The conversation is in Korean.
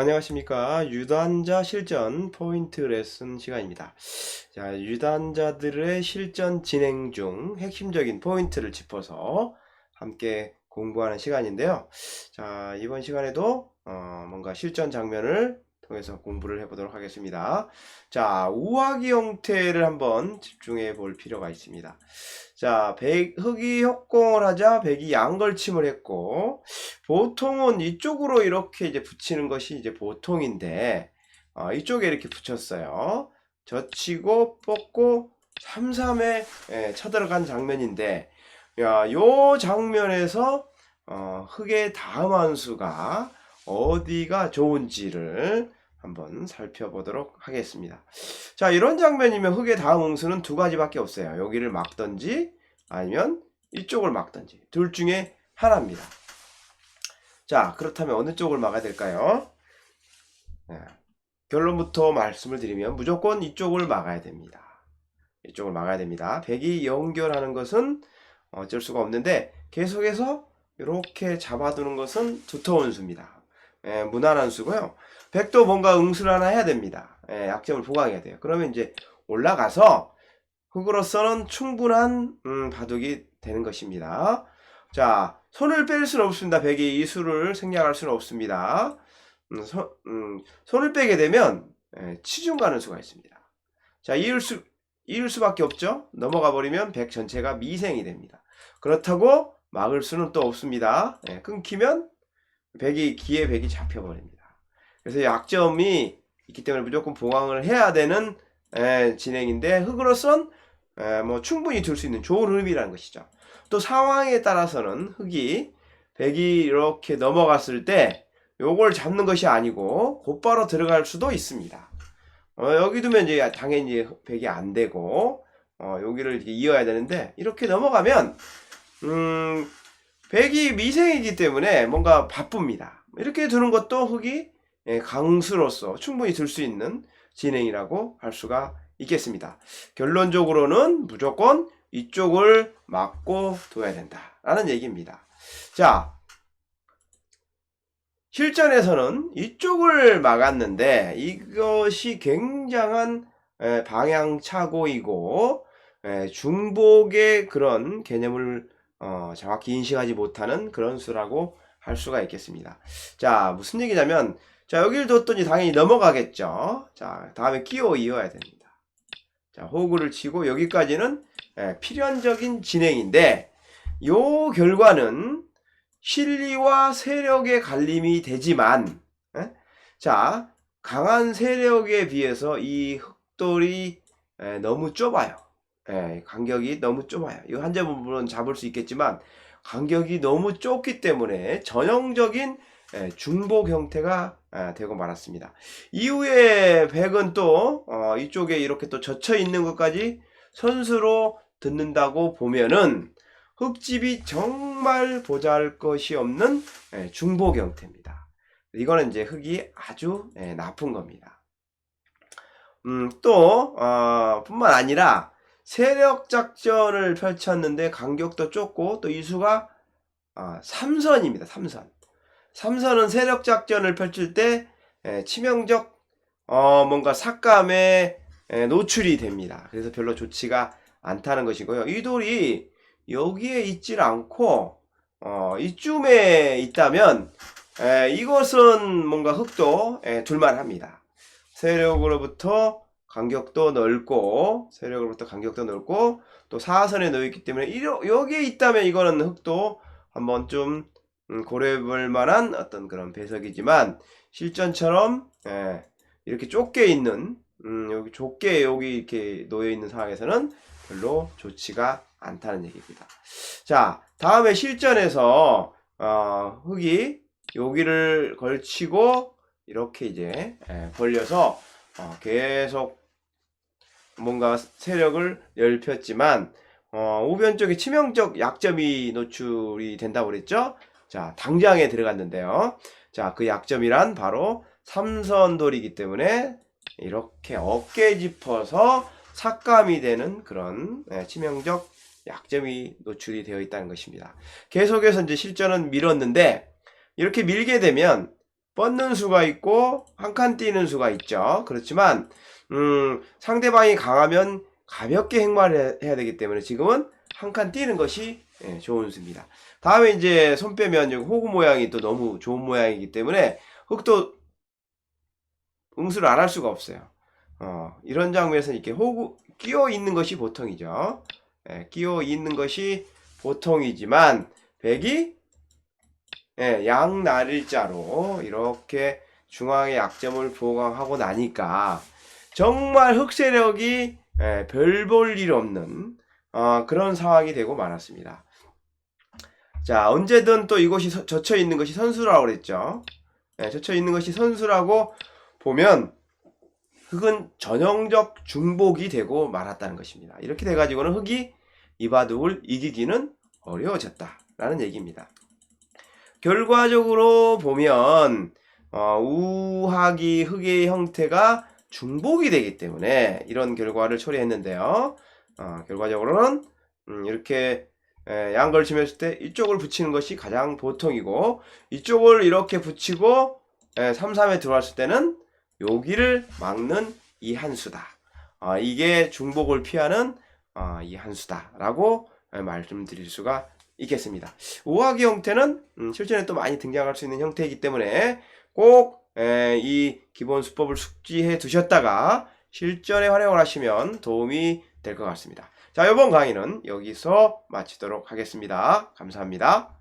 안녕하십니까. 유단자 실전 포인트 레슨 시간입니다. 자, 유단자들의 실전 진행 중 핵심적인 포인트를 짚어서 함께 공부하는 시간인데요. 자, 이번 시간에도 어, 뭔가 실전 장면을 통해서 공부를 해보도록 하겠습니다. 자, 우하기 형태를 한번 집중해 볼 필요가 있습니다. 자, 백, 흑이 협공을 하자 백이 양걸침을 했고, 보통은 이쪽으로 이렇게 이제 붙이는 것이 이제 보통인데, 어, 이쪽에 이렇게 붙였어요. 젖히고, 뽑고, 3, 3에 예, 쳐들어간 장면인데, 야, 요 장면에서, 어, 흑의 다음 한수가 어디가 좋은지를 한번 살펴보도록 하겠습니다. 자, 이런 장면이면 흑의 다음 응수는 두 가지밖에 없어요. 여기를 막던지 아니면 이쪽을 막던지 둘 중에 하나입니다. 자, 그렇다면 어느 쪽을 막아야 될까요? 네, 결론부터 말씀을 드리면 무조건 이쪽을 막아야 됩니다. 이쪽을 막아야 됩니다. 백이 연결하는 것은 어쩔 수가 없는데 계속해서 이렇게 잡아두는 것은 두터운 수입니다. 예, 무난한 수고요. 백도 뭔가 응수를 하나 해야 됩니다. 예, 약점을 보강해야 돼요. 그러면 이제 올라가서 흑으로서는 충분한 음, 바둑이 되는 것입니다. 자, 손을 뺄 수는 없습니다. 백이 이 수를 생략할 수는 없습니다. 음, 손, 음, 손을 빼게 되면 예, 치중 가는 수가 있습니다. 자, 이을 수 이을 수밖에 없죠. 넘어가 버리면 백 전체가 미생이 됩니다. 그렇다고 막을 수는 또 없습니다. 예, 끊기면 백이 기에 백이 잡혀버립니다. 그래서 약점이 있기 때문에 무조건 보강을 해야 되는 에, 진행인데 흑으로선 에, 뭐 충분히 둘수 있는 좋은 흐름이라는 것이죠. 또 상황에 따라서는 흑이 백이 이렇게 넘어갔을 때 요걸 잡는 것이 아니고 곧바로 들어갈 수도 있습니다. 어, 여기 두면 이제 당연히 백이 안 되고 어, 여기를 이어야 되는데 이렇게 넘어가면 음, 백이 미생이기 때문에 뭔가 바쁩니다. 이렇게 두는 것도 흑이 예, 강수로서 충분히 들 수 있는 진행이라고 할 수가 있겠습니다. 결론적으로는 무조건 이쪽을 막고 둬야 된다라는 얘기입니다. 자, 실전에서는 이쪽을 막았는데 이것이 굉장한 에, 방향차고이고 에, 중복의 그런 개념을 어, 정확히 인식하지 못하는 그런 수라고 할 수가 있겠습니다. 자, 무슨 얘기냐면 자, 여기를 뒀더니 당연히 넘어가겠죠. 자, 다음에 끼워 이어야 됩니다. 자, 호구를 치고 여기까지는 예, 필연적인 진행인데 요 결과는 실리와 세력의 갈림이 되지만 예? 자, 강한 세력에 비해서 이 흑돌이 예, 너무 좁아요. 예, 간격이 너무 좁아요. 이 한자 부분은 잡을 수 있겠지만 간격이 너무 좁기 때문에 전형적인 예, 중복 형태가 아, 되고 말았습니다. 이후에 백은 또 어, 이쪽에 이렇게 또 젖혀 있는 것까지 선수로 듣는다고 보면은 흙집이 정말 보잘 것이 없는 예, 중복 형태입니다. 이거는 이제 흙이 아주 예, 나쁜 겁니다. 음, 또 어, 뿐만 아니라 세력 작전을 펼쳤는데 간격도 좁고 또 이수가 아, 3선입니다. 3선. 3선은 세력 작전을 펼칠 때 에, 치명적 어, 뭔가 삭감에 에, 노출이 됩니다. 그래서 별로 좋지가 않다는 것이고요. 이 돌이 여기에 있질 않고 어, 이쯤에 있다면 에, 이것은 뭔가 흙도 에, 둘만합니다. 세력으로부터 간격도 넓고 세력으로부터 간격도 넓고 또 사선에 놓여 있기 때문에 이러, 여기에 있다면 이거는 흙도 한번 좀 음, 고려해볼 만한 어떤 그런 배석이지만 실전처럼 예, 이렇게 좁게 있는 음, 여기 좁게 여기 이렇게 놓여 있는 상황에서는 별로 좋지가 않다는 얘기입니다. 자 다음에 실전에서 어, 흙이 여기를 걸치고 이렇게 이제 예, 벌려서 어, 계속 뭔가 세력을 넓혔지만 어, 우변 쪽에 치명적 약점이 노출이 된다고 그랬죠? 자, 당장에 들어갔는데요. 자, 그 약점이란 바로 삼선돌이기 때문에 이렇게 어깨 짚어서 삭감이 되는 그런 예, 치명적 약점이 노출이 되어 있다는 것입니다. 계속해서 이제 실전은 밀었는데 이렇게 밀게 되면 뻗는 수가 있고 한 칸 뛰는 수가 있죠. 그렇지만 음, 상대방이 강하면 가볍게 행마를 해- 해야 되기 때문에 지금은 한 칸 뛰는 것이 예, 좋은 수입니다. 다음에 이제 손 빼면 여기 호구 모양이 또 너무 좋은 모양이기 때문에 흑도 응수를 안 할 수가 없어요. 어, 이런 장면에서 이렇게 호구 끼어 있는 것이 보통이죠. 예, 끼어 있는 것이 보통이지만 백이 예, 양날일자로 이렇게 중앙의 약점을 보강하고 나니까 정말 흑세력이 예, 별볼 일 없는 어, 그런 상황이 되고 말았습니다. 자, 언제든 또 이곳이 서- 젖혀 있는 것이 선수라고 그랬죠. 예, 젖혀 있는 것이 선수라고 보면 흑은 전형적 중복이 되고 말았다는 것입니다. 이렇게 돼가지고는 흑이 이바둑을 이기기는 어려워졌다라는 얘기입니다. 결과적으로 보면 어, 우하기 흑의 형태가 중복이 되기 때문에 이런 결과를 처리했는데요. 어, 결과적으로는 음, 이렇게 에, 양걸침 했을 때 이쪽을 붙이는 것이 가장 보통이고 이쪽을 이렇게 붙이고 3, 3에 들어왔을 때는 여기를 막는 이 한수다. 어, 이게 중복을 피하는 어, 이 한수다라고 에, 말씀드릴 수가 있겠습니다. 우하기 형태는 음, 실전에 또 많이 등장할 수 있는 형태이기 때문에 꼭 이 기본 수법을 숙지해 두셨다가 실전에 활용을 하시면 도움이 될 것 같습니다. 자, 이번 강의는 여기서 마치도록 하겠습니다. 감사합니다.